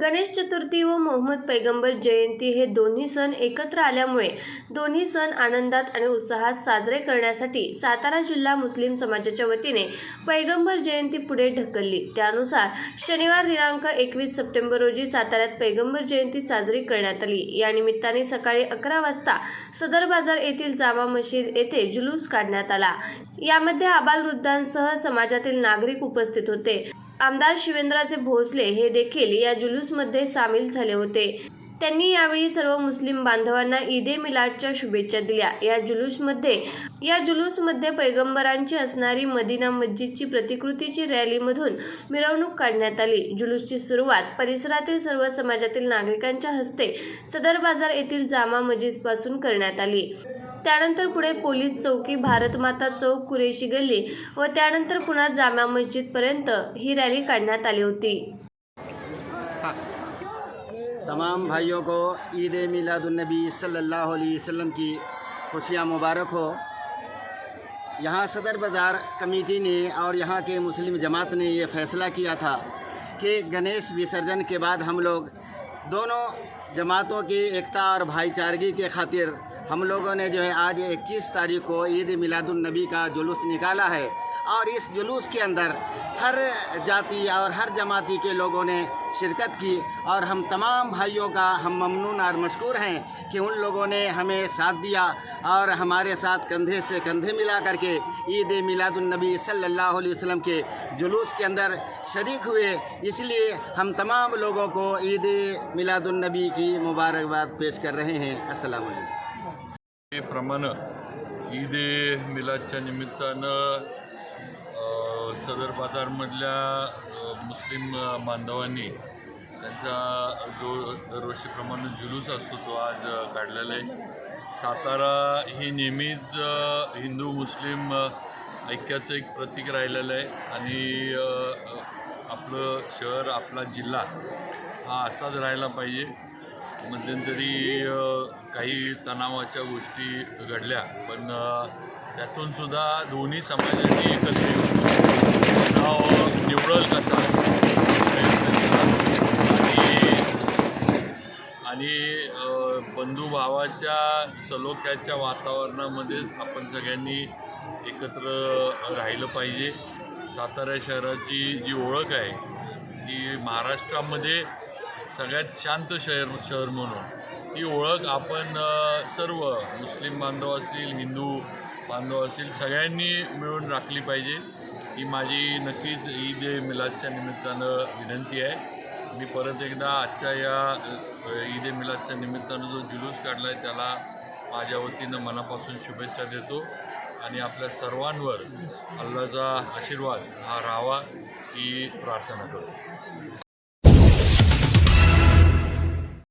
गणेश चतुर्थी व मोहम्मद पैगंबर जयंती हे दोन्ही सण एकत्र आल्यामुळे दोन्ही सण आनंदात आणि उत्साहात साजरे करण्यासाठी सातारा जिल्हा मुस्लिम समाजाच्या वतीने पैगंबर जयंती पुढे ढकलली. त्यानुसार शनिवार दिनांक एकवीस सप्टेंबर रोजी साताऱ्यात पैगंबर जयंती साजरी करण्यात आली. या निमित्ताने सकाळी अकरा वाजता सदर बाजार येथील जामा मशीद येथे जुलूस काढण्यात आला. यामध्ये आबालवृद्धांसह समाजातील नागरिक उपस्थित होते. आमदार शिवेंद्राचे भोसले हे देखील या जुलूसमध्ये सामील झाले होते. त्यांनी यावेळी सर्व मुस्लिम बांधवांना ईद ए मिलादच्या शुभेच्छा दिल्या. या जुलूसमध्ये या जुलूसमध्ये पैगंबरांची असणारी मदिना मस्जिदची प्रतिकृतीची रॅलीमधून मिरवणूक काढण्यात आली. जुलूसची सुरुवात परिसरातील सर्व समाजातील नागरिकांच्या हस्ते सदर बाजार येथील जामा मस्जिदपासून करण्यात आली. त्यानंतर पुढे पोलीस चौकी भारतमाता चौक कुरेशी गल्ली व त्यानंतर पुन्हा जामा मस्जिदपर्यंत ही रॅली काढण्यात आली होती. तमाम भाइयों को ईद मिलादुलनबी सल्लल्लाहु अलैहि वसल्लम की खुशियाँ मुबारक हो। यहाँ सदर बाज़ार कमेटी ने और यहाँ के मुस्लिम जमात ने ये फ़ैसला किया था कि गणेश विसर्जन के बाद हम लोग दोनों जमातों की एकता और भाईचारगी के खातिर हम लोगों ने जो है आज 21 तारीख को ईद मिलादुलनबी का जुलूस निकाला है और इस जुलूस के अंदर हर जाति और हर जमाती के लोगों ने शिरकत की और हम तमाम भाइयों का हम ममनून और मशहूर हैं कि उन लोगों ने हमें साथ दिया और हमारे साथ कंधे से कंधे मिला करके ईद मिलादुलनबी सल्लल्लाहु अलैहि वसल्लम के जुलूस के अंदर शरीक हुए। इसलिए हम तमाम लोगों को ईद मिलादुलनबी की मुबारकबाद पेश कर रहे हैं। वालेकुम प्रमाणे ईद निमित्तानं अ, सदर बाजारमधल्या मुस्लिम बांधवांनी त्यांचा जो दरवर्षीप्रमाणे जुलूस असतो तो आज काढलेला आहे. सातारा ही नेहमीच हिंदू मुस्लिम ऐक्याचं एक प्रतीक राहिलेलं आहे. आणि आपलं शहर आपला जिल्हा हा असाच राहायला पाहिजे. मध्यंतरी काही तणावाच्या गोष्टी घडल्या पण त्यातूनसुद्धा दोन्ही समाजांनी एकत्र येऊन निवडल कसा आणि आणि बंधुभावाच्या सलोख्याच्या वातावरणामध्ये आपण सगळ्यांनी एकत्र राहिलं पाहिजे. सातारा शहराची जी ओळख आहे ती महाराष्ट्रामध्ये सगळ्यात शांत शहर शहर म्हणून. ही ओळख आपण सर्व मुस्लिम बांधव असतील हिंदू बांधव असतील सगळ्यांनी मिळून राखली पाहिजे. ही माझी नक्कीच ईद मिलादच्या निमित्तानं विनंती आहे. मी परत एकदा आजच्या या ईद ए मिलादच्या निमित्तानं जो जुलूस काढला आहे त्याला माझ्या वतीनं मनापासून शुभेच्छा देतो आणि आपल्या सर्वांवर अल्लाचा आशीर्वाद हा राहावा ही प्रार्थना करतो.